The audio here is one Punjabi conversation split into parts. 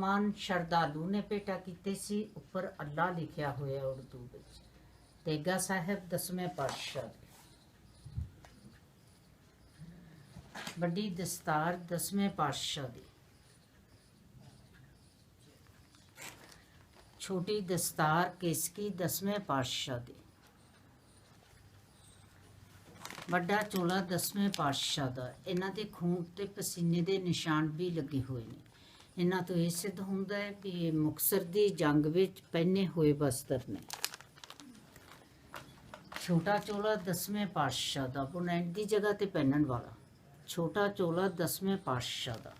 ਮਾਨ ਸ਼ਰਧਾਲੂ ਨੇ ਭੇਟਾ ਕੀਤੇ ਸੀ, ਉੱਪਰ ਅੱਲਾ ਲਿਖਿਆ ਹੋਇਆ ਉਰਦੂ ਵਿੱਚ। ਤੇਗਾ ਸਾਹਿਬ ਦਸਵੇਂ ਪਾਤਸ਼ਾਹ ਦੀ। ਵੱਡੀ ਦਸਤਾਰ ਦਸਵੇਂ ਪਾਤਸ਼ਾਹ ਦੀ। ਛੋਟੀ ਦਸਤਾਰ ਕੇਸਕੀ ਦਸਵੇਂ ਪਾਤਸ਼ਾਹ ਦੀ। ਵੱਡਾ ਚੋਲਾ ਦਸਵੇਂ ਪਾਤਸ਼ਾਹ ਦਾ। ਇਹਨਾਂ ਦੇ ਖੂਨ ਤੇ ਪਸੀਨੇ ਦੇ ਨਿਸ਼ਾਨ ਵੀ ਲੱਗੇ ਹੋਏ ਨੇ। ਇਹਨਾਂ ਤੋਂ ਇਹ ਸਿੱਧ ਹੁੰਦਾ ਹੈ ਕਿ ਇਹ ਮੁਕਤਸਰ ਦੀ ਜੰਗ ਵਿੱਚ ਪਹਿਨੇ ਹੋਏ ਵਸਤਰ ਨੇ। ਛੋਟਾ ਚੋਲਾ ਦਸਵੇਂ ਪਾਤਸ਼ਾਹ ਦਾ ਪੁਨੈਂਟ ਦੀ ਜਗ੍ਹਾ ਤੇ ਪਹਿਨਣ ਵਾਲਾ। ਛੋਟਾ ਚੋਲਾ ਦਸਵੇਂ ਪਾਤਸ਼ਾਹ ਦਾ।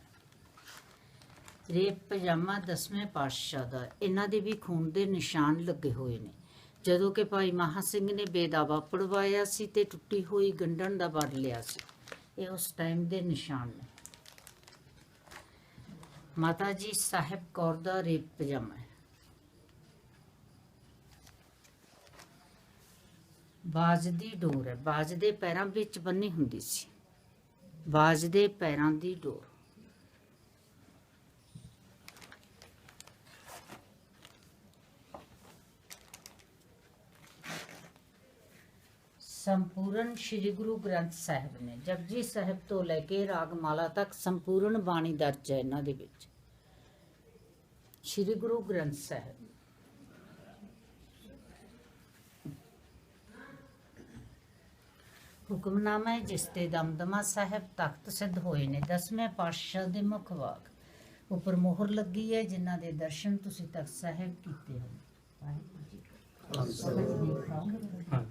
ਰੇਪ ਪਜਾਮਾ ਦਸਵੇਂ ਪਾਤਸ਼ਾਹ ਦਾ। ਇਹਨਾਂ ਦੇ ਵੀ ਖੂਨ ਦੇ ਨਿਸ਼ਾਨ ਲੱਗੇ ਹੋਏ ਨੇ। ਜਦੋਂ ਕਿ ਭਾਈ ਮਹਾ ਸਿੰਘ ਨੇ ਬੇਦਾਵਾ ਪੜਵਾਇਆ ਸੀ ਤੇ ਟੁੱਟੀ ਹੋਈ ਗੰਢਣ ਦਾ ਵਰ ਲਿਆ ਸੀ। ਇਹ ਉਸ ਟਾਈਮ ਦੇ ਨਿਸ਼ਾਨ ਨੇ। ਮਾਤਾ ਜੀ ਸਾਹਿਬ ਕੌਰ ਦਾ ਰੇਪ ਪਜਾਮਾ ਹੈ। ਬਾਜ ਦੀ ਡੋਰ ਹੈ। ਬਾਜ ਦੇ ਪੈਰਾਂ ਵਿੱਚ ਬੰਨੀ ਹੁੰਦੀ ਸੀ। ਬਾਜ ਦੇ ਪੈਰਾਂ ਦੀ ਡੋਰ। ਸੰਪੂਰਨ ਸ੍ਰੀ ਗੁਰੂ ਗ੍ਰੰਥ ਸਾਹਿਬ ਨੇ ਜਪਜੀ ਸਾਹਿਬ ਤੋਂ ਲੈ ਕੇ ਰਾਗਮਾਲਾ ਤੱਕ ਸੰਪੂਰਨ ਬਾਣੀ ਦਰਜ ਹੈ ਇਹਨਾਂ ਦੇ ਵਿੱਚ। ਸ੍ਰੀ ਗੁਰੂ ਗ੍ਰੰਥ ਸਾਹਿਬ। ਹੁਕਮਨਾਮਾ ਹੈ ਜਿਸ ਤੇ ਦਮਦਮਾ ਸਾਹਿਬ ਤਖਤ ਸਿੱਧ ਹੋਏ ਨੇ ਦਸਵੇਂ ਪਾਤਸ਼ਾਹ ਦੇ ਮੁੱਖ ਵਾਕ। ਉੱਪਰ ਮੋਹਰ ਲੱਗੀ ਹੈ ਜਿਨ੍ਹਾਂ ਦੇ ਦਰਸ਼ਨ ਤੁਸੀਂ ਤਖਤ ਸਾਹਿਬ ਕੀਤੇ ਹਨ ਵਾਹਿਗੁਰੂ ਜੀ ਕਾ ਖਾਲਸਾ।